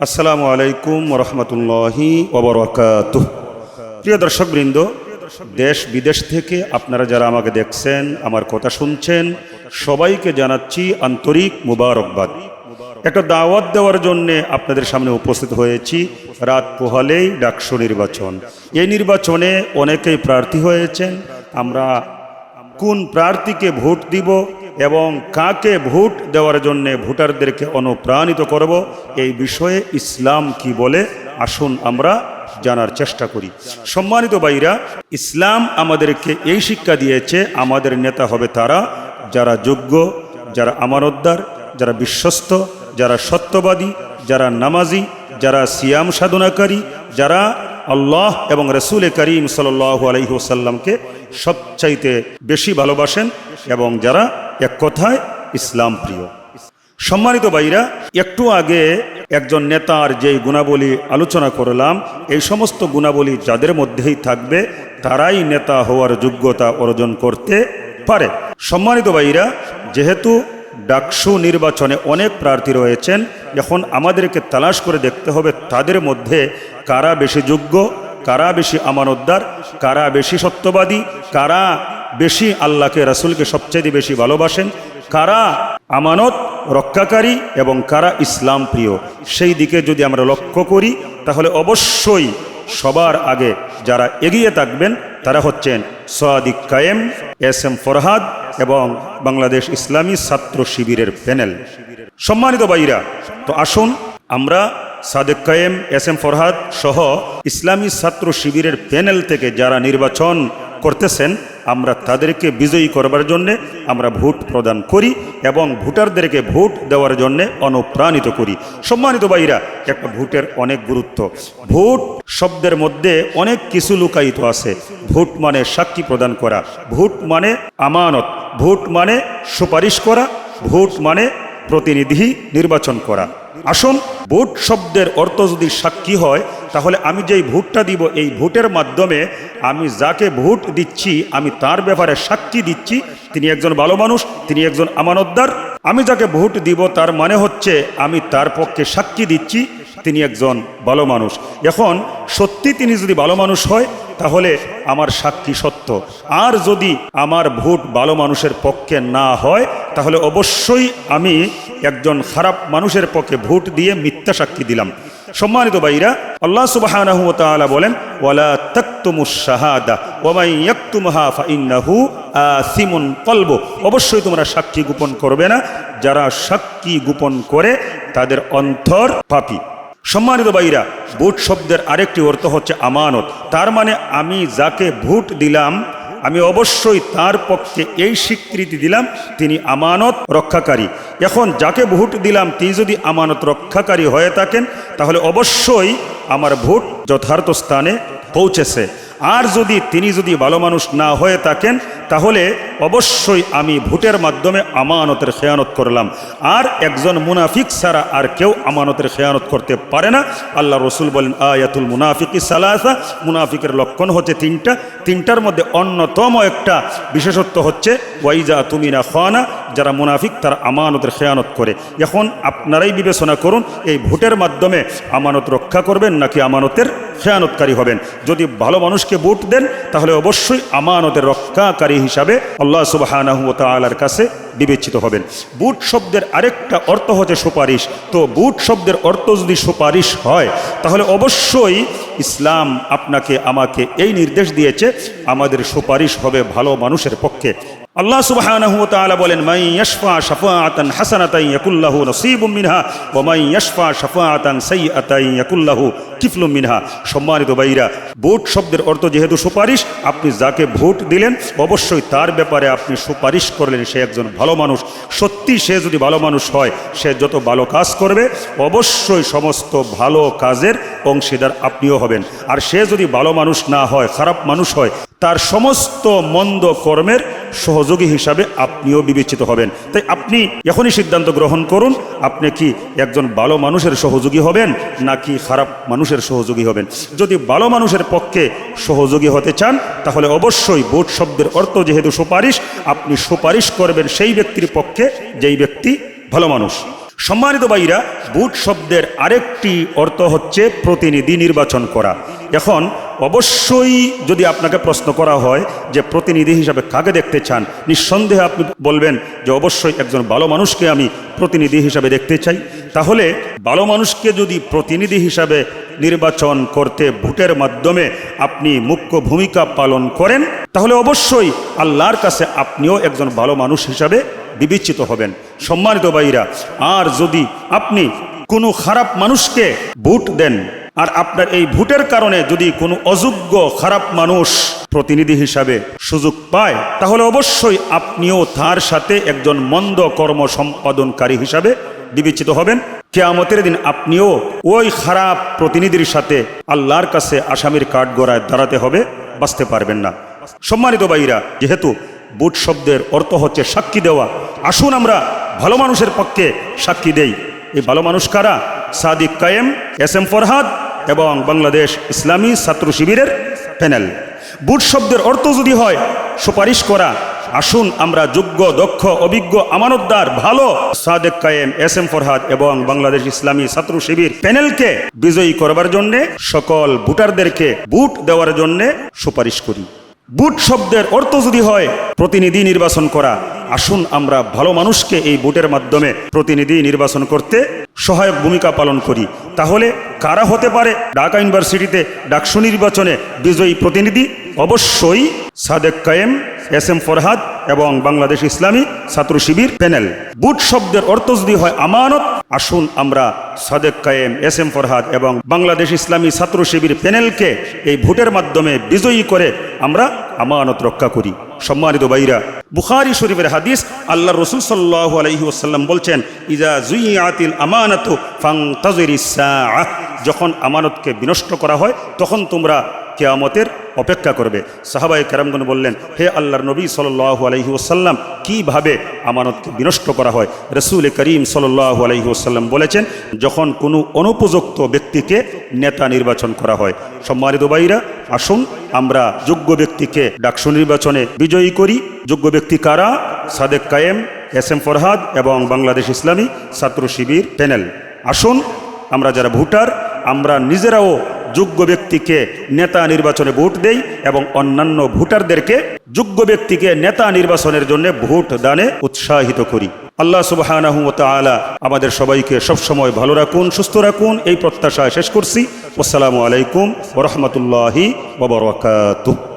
আসসালামু আলাইকুম রহমতুল্লাহি ওবরাকাত প্রিয় দর্শকবৃন্দ, দেশ বিদেশ থেকে আপনারা যারা আমাকে দেখছেন, আমার কথা শুনছেন, সবাইকে জানাচ্ছি আন্তরিক মুবারকবাদ। একটা দাওয়াত দেওয়ার জন্য আপনাদের সামনে উপস্থিত হয়েছি, রাত পোহালেই ডাকসু নির্বাচন। এই নির্বাচনে অনেকেই প্রার্থী হয়েছেন, আমরা কোন প্রার্থীকে ভোট দিব এবং কাকে ভোট দেওয়ার জন্য ভোটারদেরকে অনুপ্রাণিত করব, এই বিষয়ে ইসলাম কি বলে, আসুন আমরা জানার চেষ্টা করি। সম্মানিত ভাইরা, ইসলাম আমাদেরকে এই শিক্ষা দিয়েছে, আমাদের নেতা হবে তারা, যারা যোগ্য, যারা আমানতদার, যারা বিশ্বস্ত, যারা সত্যবাদী, যারা নামাজি, যারা সিয়াম সাধনাকারী, যারা আল্লাহ এবং রসুল করিম সাল আলহিহসাল্লামকে সবচাইতে বেশি ভালোবাসেন এবং যারা এক কথায় ইসলাম প্রিয়। সম্মানিত ভাইরা, একটু আগে একজন নেতার যেই গুণাবলী আলোচনা করলাম, এই সমস্ত গুণাবলী যাদের মধ্যেই থাকবে, তারাই নেতা হওয়ার যোগ্যতা অর্জন করতে পারে। সম্মানিত ভাইরা, যেহেতু ডাকসু নির্বাচনে অনেক প্রার্থী রয়েছেন, এখন আমাদেরকে তালাশ করে দেখতে হবে তাদের মধ্যে কারা বেশি যোগ্য, কারা বেশি আমানতদার, কারা বেশি সত্যবাদী, কারা বেশি আল্লাহকে, রাসুলকে সবচেয়ে বেশি ভালোবাসেন। কারা? আমানত রক্ষাকারী এবং কারা ইসলাম প্রিয়? সেই দিকে যদি আমরা লক্ষ্য করি, তাহলে অবশ্যই সবার আগে যারা এগিয়ে থাকবেন, তারা হচ্ছেন সোয়াদিক কায়েম, এস এম ফরহাদ এবং বাংলাদেশ ইসলামী ছাত্র শিবিরের প্যানেল। সম্মানিত ভাইরা, তো আসুন আমরা সাদেক কায়েম, এস এম ফরহাদ সহ ইসলামী ছাত্র শিবিরের প্যানেল থেকে যারা নির্বাচন করতেছেন আমরা তাদেরকে বিজয়ী করবার জন্যে আমরা ভোট প্রদান করি এবং ভোটারদেরকে ভোট দেওয়ার জন্যে অনুপ্রাণিত করি। সম্মানিত ভাইরা, একটা ভোটের অনেক গুরুত্ব। ভোট শব্দের মধ্যে অনেক কিছু লুকায়িত আছে। ভোট মানে সাক্ষী প্রদান করা। ভোট মানে আমানত। ভোট মানে সুপারিশ করা। ভোট মানে প্রতিনিধি নির্বাচন করা। আসুন, ভোট শব্দের অর্থ যদি সাক্ষী হয়, তাহলে আমি যেই ভোটটা দিব, এই ভোটের মাধ্যমে আমি যাকে ভোট দিচ্ছি, আমি তার ব্যাপারে সাক্ষী দিচ্ছি। তিনি একজন ভালো মানুষ, তিনি একজন আমানতদার। আমি যাকে ভোট দিব, তার মানে হচ্ছে আমি তার পক্ষে সাক্ষী দিচ্ছি, তিনি একজন ভালো মানুষ। এখন, সত্যি তিনি যদি ভালো মানুষ হয় তাহলে আমার সাক্ষী সত্য। আর যদি আমার ভোট ভালো মানুষের পক্ষে না হয়, তাহলে অবশ্যই আমি একজন খারাপ মানুষের পক্ষে ভোট দিয়ে মিথ্যা সাক্ষী দিলাম। সম্মানিত ভাইরা, আল্লাহ ওয়া বলেন, ওয়ালা অবশ্যই তোমরা সাক্ষী গোপন করবে না। যারা সাক্ষী গোপন করে, তাদের অন্তর পাপী। সম্মানিত ভাইরা ভোট শব্দের আরেকটি অর্থ হচ্ছে আমানত। তার মানে আমি যাকে ভোট দিলাম, আমি অবশ্যই তার পক্ষে এই স্বীকৃতি দিলাম, তিনি আমানত রক্ষাকারী। এখন যাকে ভোট দিলাম, তিনি যদি আমানত রক্ষাকারী হয়ে থাকেন, তাহলে অবশ্যই আমার ভোট যথার্থ স্থানে পৌঁছেছে। আর যদি তিনি যদি ভালো মানুষ না হয়ে থাকেন, তাহলে অবশ্যই আমি ভোটের মাধ্যমে আমানতের খেয়ানত করলাম। আর একজন মুনাফিক ছাড়া আর কেউ আমানতের খেয়ানত করতে পারে না। আল্লাহ রসুল বলেন, আয়াতুল মুনাফিকি সালাসা। মুনাফিকের লক্ষণ হচ্ছে তিনটা। তিনটার মধ্যে অন্যতম একটা বিশেষত্ব হচ্ছে, ওয়াইজা তুমি না খানা। যারা মুনাফিক, তারা আমানতের খেয়ানত করে। এখন আপনারাই বিবেচনা করুন, এই ভোটের মাধ্যমে আমানত রক্ষা করবেন নাকি আমানতের খেয়ানতকারী হবেন। যদি ভালো মানুষকে ভোট দেন, তাহলে অবশ্যই আমানতের রক্ষাকারী হিসাবে আল্লাহ সুবাহানাহু তালার কাছে বিবেচিত হবেন। বুট শব্দের আরেকটা অর্থ হচ্ছে সুপারিশ। তো বুট শব্দের অর্থ যদি সুপারিশ হয়, তাহলে অবশ্যই ইসলাম আপনাকে, আমাকে এই নির্দেশ দিয়েছে, আমাদের সুপারিশ হবে ভালো মানুষের পক্ষে। আল্লাহ সুবহানাহু ওয়া তাআলা বলেন মাই ইয়াশফা শাফাআতান হাসানাতান ইয়াকুল্লাহু নসিবুম মিনহা, ওয়া মাই ইয়াশফা শাফাআতান সাইয়্যাতান ইয়াকুল্লাহু কিফলুম মিনহা। সম্মানিত ভাইরা, ভোট শব্দের অর্থ যেহেতু সুপারিশ, আপনি যাকে ভোট দিলেন, অবশ্যই তার ব্যাপারে আপনি সুপারিশ করলেন সে একজন ভালো মানুষ। সত্যি সে যদি ভালো মানুষ হয়, সে যত ভালো কাজ করবে, অবশ্যই সমস্ত ভালো কাজের অংশীদার আপনিও হবেন। আর সে যদি ভালো মানুষ না হয়, খারাপ মানুষ হয় তার সমস্ত মন্দ কর্মের সহযোগী হিসাবে আপনিও বিবেচিত হবেন। তাই আপনি এখনই সিদ্ধান্ত গ্রহণ করুন, আপনি কি একজন ভালো মানুষের সহযোগী হবেন, নাকি খারাপ মানুষের সহযোগী হবেন। যদি ভালো মানুষের পক্ষে সহযোগী হতে চান, তাহলে অবশ্যই ভোট শব্দের অর্থ যেহেতু সুপারিশ, আপনি সুপারিশ করবেন সেই ব্যক্তির পক্ষে, যেই ব্যক্তি ভালো মানুষ। সম্মানিত ভাইরা বুট শব্দের আরেকটি অর্থ হচ্ছে প্রতিনিধি নির্বাচন করা। এখন অবশ্যই যদি আপনাকে প্রশ্ন করা হয় যে প্রতিনিধি হিসাবে কাকে দেখতে চান, নিঃসন্দেহে আপনি বলবেন যে অবশ্যই একজন ভালো মানুষকে আমি প্রতিনিধি হিসাবে দেখতে চাই। তাহলে ভালো মানুষকে যদি প্রতিনিধি হিসাবে নির্বাচন করতে ভোটের মাধ্যমে আপনি মুখ্য ভূমিকা পালন করেন, তাহলে অবশ্যই আল্লাহর কাছে আপনিও একজন ভালো মানুষ হিসাবে বিবেচিত হবেন। সম্মানিত ভাইরা, আর যদি আপনি কোনো খারাপ মানুষকে ভোট দেন আর আপনার এই ভোটের কারণে যদি কোনো অযোগ্য খারাপ মানুষ প্রতিনিধি হিসাবে সুযোগ পায়, তাহলে অবশ্যই আপনিও তার সাথে একজন মন্দ কর্ম সম্পাদনকারী হিসাবে বিবেচিত হবেন। কেয়ামতের দিন আপনিও ওই খারাপ প্রতিনিধির সাথে আল্লাহর কাছে আসামির কাঠ গড়ায় দাঁড়াতে হবে, বাঁচতে পারবেন না। সম্মানিত ভাইরা, যেহেতু বুট শব্দের অর্থ হচ্ছে সাক্ষী দেওয়া, আসুন আমরা ভালো মানুষের পক্ষে সাক্ষী দেই। এই ভালো মানুষ কারা? সাদিক কায়েম, এস এম ফরহাদ এবং বাংলাদেশ ইসলামী ছাত্র শিবিরের প্যানেল। বুট শব্দের অর্থ যদি হয়, সুপারিশ করা। আসুন আমরা যোগ্য, দক্ষ, অভিজ্ঞ, আমানতদার, ভালো সাদেক কায়েম, এস এম ফরহাদ এবং বাংলাদেশ ইসলামী ছাত্র শিবির প্যানেলকে বিজয়ী করবার জন্যে সকল ভোটারদেরকে বুট দেওয়ার জন্যে সুপারিশ করি। বুট শব্দের অর্থ যদি হয়, প্রতিনিধি নির্বাচন করা। আসুন আমরা ভালো মানুষকে এই বুটের মাধ্যমে প্রতিনিধি নির্বাচন করতে সহায়ক ভূমিকা পালন করি। তাহলে কারা হতে পারে? ঢাকা ইউনিভার্সিটিতে ডাকসু নির্বাচনে বিজয়ী প্রতিনিধি অবশ্যই সাদেক কায়েম, এস এম ফরহাদ এবং বাংলাদেশ ইসলামী ছাত্র শিবির প্যানেল। বুট শব্দের অর্থ যদি হয় আমানত, আসুন আমরা সাদেক কায়েম, এস এম ফরহাদ এবং বাংলাদেশ ইসলামী ছাত্র শিবির প্যানেলকে এই ভোটের মাধ্যমে বিজয়ী করে আমরা আমানত রক্ষা করি। সম্মানিত বাইরা বুখারি শরীফের হাদিস আল্লাহ রসুল সাল্লাহ আলহি ওসাল্লাম বলছেন, ইজা জুইয়াতিল আমানত ফাং যখন আমানতকে বিনষ্ট করা হয়, তখন তোমরা কেয়ামতের অপেক্ষা করবে। সাহাবাই কেরামগণ বললেন, হে আল্লাহর নবী সাল্লাহ আলহি ওসাল্লাম কীভাবে আমানতকে বিনষ্ট করা হয়? রসুল করিম সাল্লাহ আলহি ওসাল্লাম বলেছেন, যখন কোনো অনুপযুক্ত ব্যক্তিকে নেতা নির্বাচন করা হয়, সম্মানিত ভাইরা, আসুন, আমরা যোগ্য ব্যক্তিকে ডাকসু নির্বাচনে বিজয়ী করি। যোগ্য ব্যক্তি কারা? সাদেক কায়েম, এস এম ফরহাদ এবং বাংলাদেশ ইসলামী ছাত্র শিবির প্যানেল। আসুন, আমরা যারা ভোটার, আমরা নিজেরাও যোগ্য ব্যক্তিকে নেতা নির্বাচনে ভোট দেই এবং অন্যান্য ভোটারদেরকে যোগ্য ব্যক্তিকে নেতা নির্বাচনের জন্য ভোট দানে উৎসাহিত করি। আল্লাহ সুবাহ আমাদের সবাইকে সবসময় ভালো রাখুন, সুস্থ রাখুন। এই প্রত্যাশায় শেষ করছি। আসসালামু আলাইকুম রহমতুল্লাহি ওবরাকাতুহ